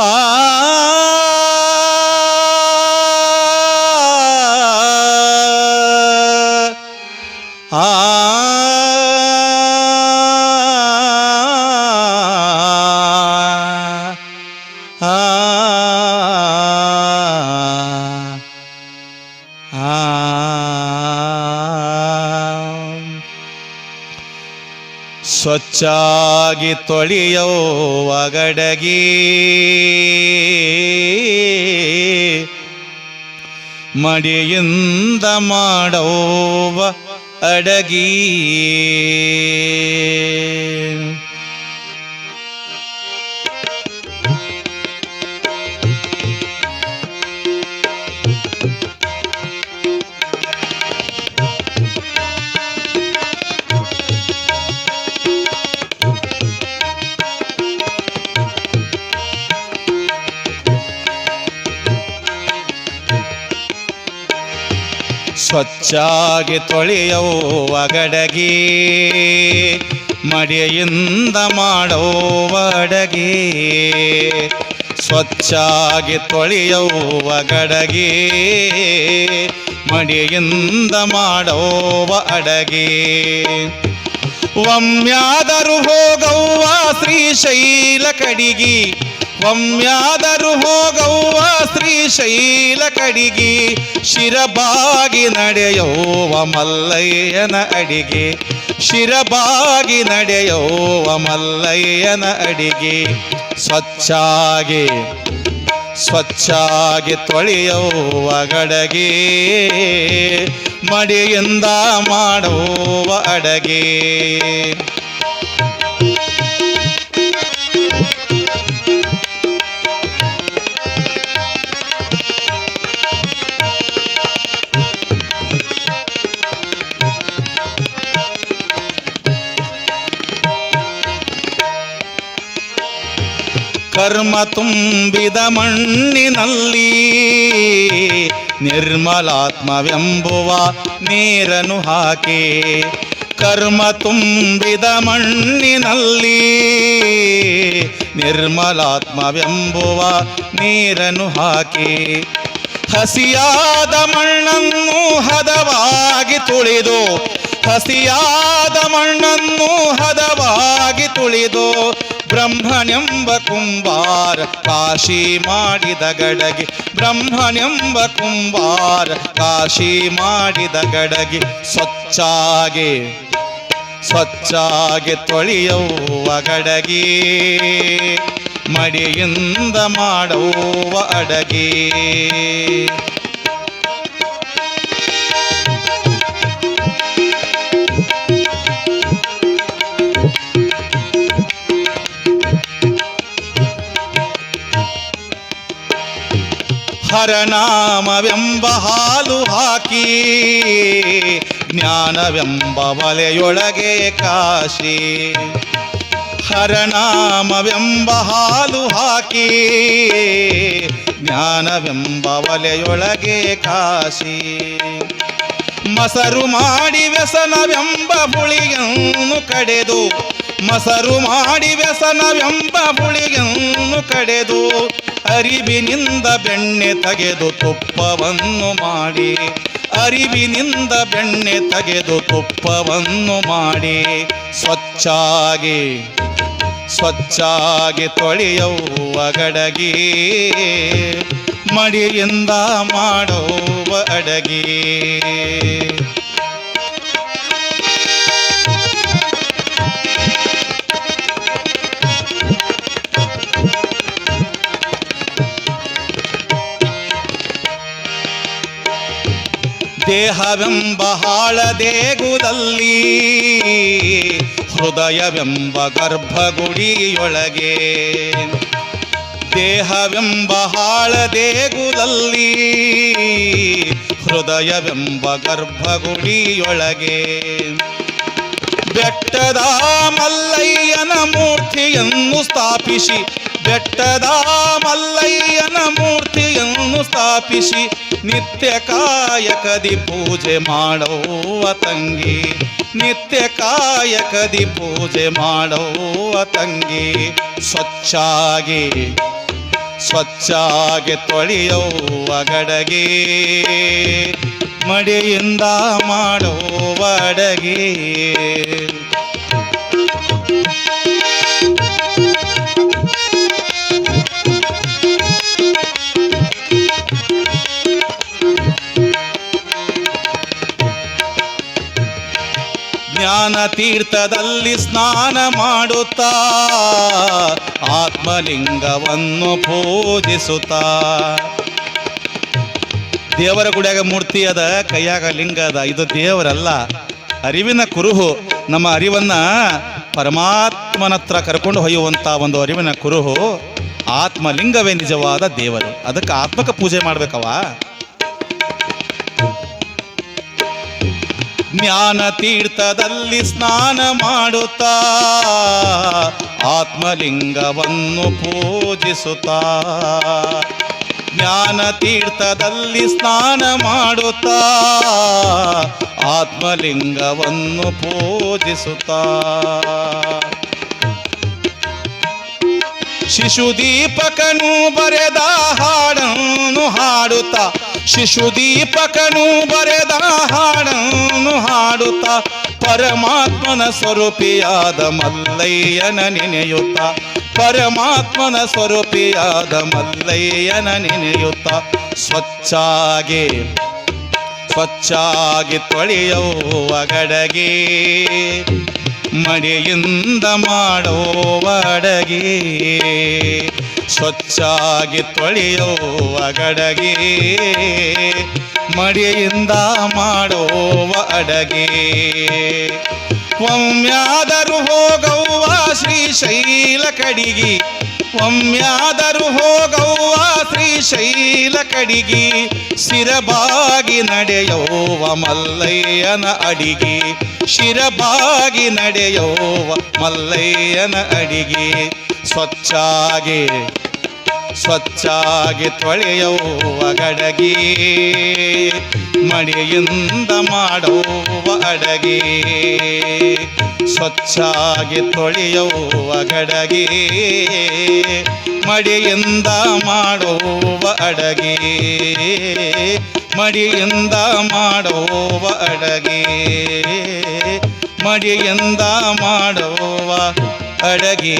ah, ah. ಸ್ವಚ್ಛಾಗಿ ತೊಳೆಯೋ ಒಗಡಗಿ. ಮಡಿಯಿಂದ ಮಾಡೋವ ಅಡಗಿ. ಸ್ವಚ್ಛಾಗಿ ತೊಳೆಯವು ಅಗಡಗಿ ಮಡಿಯಿಂದ ಮಾಡೋ ಅಡಗಿ, ಸ್ವಚ್ಛಾಗಿ ತೊಳೆಯವು ಅಗಡಗಿ ಮಡಿಯಿಂದ ಮಾಡೋ ಅಡಗಿ. ಒಮ್ಮ್ಯಾದರೂ ಹೋಗವ್ವ ಶ್ರೀಶೈಲ ಕಡಿಗಿ ಒಮ್ಮ್ಯಾದರು ಹೋಗವ್ವ ಶೈಲ ಕಡಿಗೆ, ಶಿರಬಾಗಿ ನಡೆಯೋವ ಮಲ್ಲಯ್ಯನ ಅಡಿಗೆ. ಶಿರಬಾಗಿ ನಡೆಯೋವ ಮಲ್ಲಯ್ಯನ ಅಡಿಗೆ. ಸ್ವಚ್ಛಾಗಿ ಸ್ವಚ್ಛಾಗಿ ತೊಳೆಯುವ ಗಡಗೆ. ಮಡಿಯಿಂದ ಮಾಡುವ ಅಡಗಿ. ಕರ್ಮ ತುಂಬಿದ ಮಣ್ಣಿನಲ್ಲಿ ನಿರ್ಮಲಾತ್ಮವೆಂಬುವ ನೀರನು ಹಾಕಿ ಕರ್ಮ ತುಂಬಿದ ಮಣ್ಣಿನಲ್ಲಿ ನಿರ್ಮಲಾತ್ಮವೆಂಬುವ ನೀರನು ಹಾಕಿ ಹಸಿಯಾದ ಮಣ್ಣನ್ನು ಹದವಾಗಿ ತುಳಿದು ಹಸಿಯಾದ ಮಣ್ಣನ್ನು ಹದವಾಗಿ ತುಳಿದು ಬ್ರಹ್ಮನೆಂಬ ಕುಂಬಾರ ಕಾಶಿ ಮಾಡಿದ ಗಡಗಿ. ಬ್ರಹ್ಮನೆಂಬ ಕುಂಬಾರ ಕಾಶಿ ಮಾಡಿದ ಗಡಗಿ. ಸ್ವಚ್ಛಾಗಿ ಸ್ವಚ್ಛಾಗಿ ತೊಳೆಯುವ ಗಡಗಿ. ಮಡಿಯಿಂದ ಮಾಡುವ ಅಡಗಿ. ಹರನಾಮವೆಂಬ ಹಾಲು ಹಾಕಿ, ಜ್ಞಾನವೆಂಬ ಬಲೆಯೊಳಗೆ ಕಾಶಿ. ಹರನಾಮವೆಂಬ ಹಾಲು ಹಾಕಿ, ಜ್ಞಾನವೆಂಬ ಬಲೆಯೊಳಗೆ ಕಾಶಿ. ಮಸರು ಮಾಡಿ ವ್ಯಸನವೆಂಬ ಹುಳಿಯನ್ನು ಕಡೆದು, ಮಸರು ಮಾಡಿ ವ್ಯಸನವೆಂಬ ಹುಳಿಯನ್ನು ಕಡೆದು ಅರಿವಿನಿಂದ ಬೆಣ್ಣೆ ತೆಗೆದು ತುಪ್ಪವನ್ನು ಮಾಡಿ. ಅರಿವಿನಿಂದ ಬೆಣ್ಣೆ ತೆಗೆದು ತುಪ್ಪವನ್ನು ಮಾಡಿ. ಸ್ವಚ್ಛಾಗಿ ಸ್ವಚ್ಛಾಗಿ ತೊಳೆಯುವ ಗಡಗಿ ಮಡಿಯಿಂದ ಮಾಡುವ ಅಡಗಿ. ದೇಹವೆಂಬ ಹಾಳದೇಗುದಲ್ಲಿ ಹೃದಯವೆಂಬ ಗರ್ಭಗುಡಿಯೊಳಗೆ. ದೇಹವೆಂಬ ಹಾಳದೇಗುದಲ್ಲಿ ಹೃದಯವೆಂಬ ಗರ್ಭಗುಡಿಯೊಳಗೆ. ಬೆಟ್ಟದ ಮಲ್ಲಯ್ಯನ ಮೂರ್ತಿಯನ್ನು ಸ್ಥಾಪಿಸಿ ಬೆಟ್ಟದ ಮಲ್ಲಯ್ಯನ ಮೂರ್ತಿಯನ್ನು ಸ್ಥಾಪಿಸಿ ನಿತ್ಯ ಕಾಯಕದಿ ಪೂಜೆ ಮಾಡುವ ತಂಗಿ. ನಿತ್ಯ ಕಾಯಕದಿ ಪೂಜೆ ಮಾಡುವ ತಂಗಿ. ಸ್ವಚ್ಛಾಗಿ ಸ್ವಚ್ಛಾಗಿ ತೊಳೆಯುವ ಗಡಗಿ. ಮಡಿಯಿಂದ ಮಾಡೋ ಅಡಗೆ. ತೀರ್ಥದಲ್ಲಿ ಸ್ನಾನ ಮಾಡುತ್ತಾ ಆತ್ಮಲಿಂಗವನ್ನು ಪೂಜಿಸುತ್ತಾ. ದೇವರ ಗುಡಿಯಾಗ ಮೂರ್ತಿ ಅದ, ಕೈಯಾಗ ಲಿಂಗ ಅದ. ಇದು ದೇವರಲ್ಲ, ಅರಿವಿನ ಕುರುಹು. ನಮ್ಮ ಅರಿವನ್ನ ಪರಮಾತ್ಮನತ್ರ ಕರ್ಕೊಂಡು ಹೊಯ್ಯುವಂಥ ಒಂದು ಅರಿವಿನ ಕುರುಹು, ಆತ್ಮಲಿಂಗವೇ ನಿಜವಾದ ದೇವರು. ಅದಕ್ಕೆ ಆತ್ಮಕ ಪೂಜೆ ಮಾಡ್ಬೇಕವ ಜ್ಞಾನ ತೀರ್ಥದಲ್ಲಿ ಸ್ನಾನ ಮಾಡುತ್ತಾ, ಆತ್ಮಲಿಂಗವನ್ನು ಪೂಜಿಸುತ್ತಾ. ಜ್ಞಾನ ತೀರ್ಥದಲ್ಲಿ ಸ್ನಾನ ಮಾಡುತ್ತಾ, ಆತ್ಮಲಿಂಗವನ್ನು ಪೂಜಿಸುತ್ತಾ. ಶಿಶುದೀಪಕನು ಬರೆದ ಹಾಡನ್ನು ಹಾಡುತ್ತಾ ಶಿಶುದೀಪಕನು ಬರೆದ ಹಾಡನ್ನು ಹಾಡುತ್ತ ಪರಮಾತ್ಮನ ಸ್ವರೂಪಿಯಾದ ಮಲ್ಲಯ್ಯನ ನೆನೆಯುತ್ತ. ಪರಮಾತ್ಮನ ಸ್ವರೂಪಿಯಾದ ಮಲ್ಲಯ್ಯನ ನೆನೆಯುತ್ತ. ಸ್ವಚ್ಛಾಗಿ ಸ್ವಚ್ಛಾಗಿ ತೊಳೆಯುವ ಗಡಗೆ ಮಡಿಯಿಂದ ಮಾಡೋ ಅಡಗೆ. ಸ್ವಚ್ಛಾಗಿ ತೊಳೆಯುವ ಗಡಗೆ ಮಡಿಯಿಂದ ಮಾಡುವ ಅಡಗೆ. ಒಮ್ಮ್ಯಾದರೂ ಹೋಗವ್ವ ಶ್ರೀಶೈಲ ಕಡಿಗಿ ಒಮ್ಮ್ಯಾದರೂ ಹೋಗವ್ವ ಶ್ರೀಶೈಲ ಕಡಿಗಿ ಶಿರಬಾಗಿ ನಡೆಯುವ ಮಲ್ಲಯ್ಯನ ಅಡಿಗೆ. ಶಿರಬಾಗಿ ನಡೆಯುವ ಮಲ್ಲಯ್ಯನ ಅಡಿಗೆ. ಸ್ವಚ್ಛಾಗಿ ಸ್ವಚ್ಛಾಗಿ ತೊಳೆಯುವ ಗಡಗಿ ಮಡಿಯಿಂದ ಮಾಡುವ ಅಡಗಿ, ಸ್ವಚ್ಛಾಗಿ ತೊಳೆಯುವ ಗಡಗಿ ಮಡಿಯಿಂದ ಮಾಡುವ ಅಡಗಿ, ಮಡಿಯಿಂದ ಮಾಡುವ ಅಡಗಿ, ಮಡಿಯಿಂದ ಮಾಡುವ ಅಡಗಿ.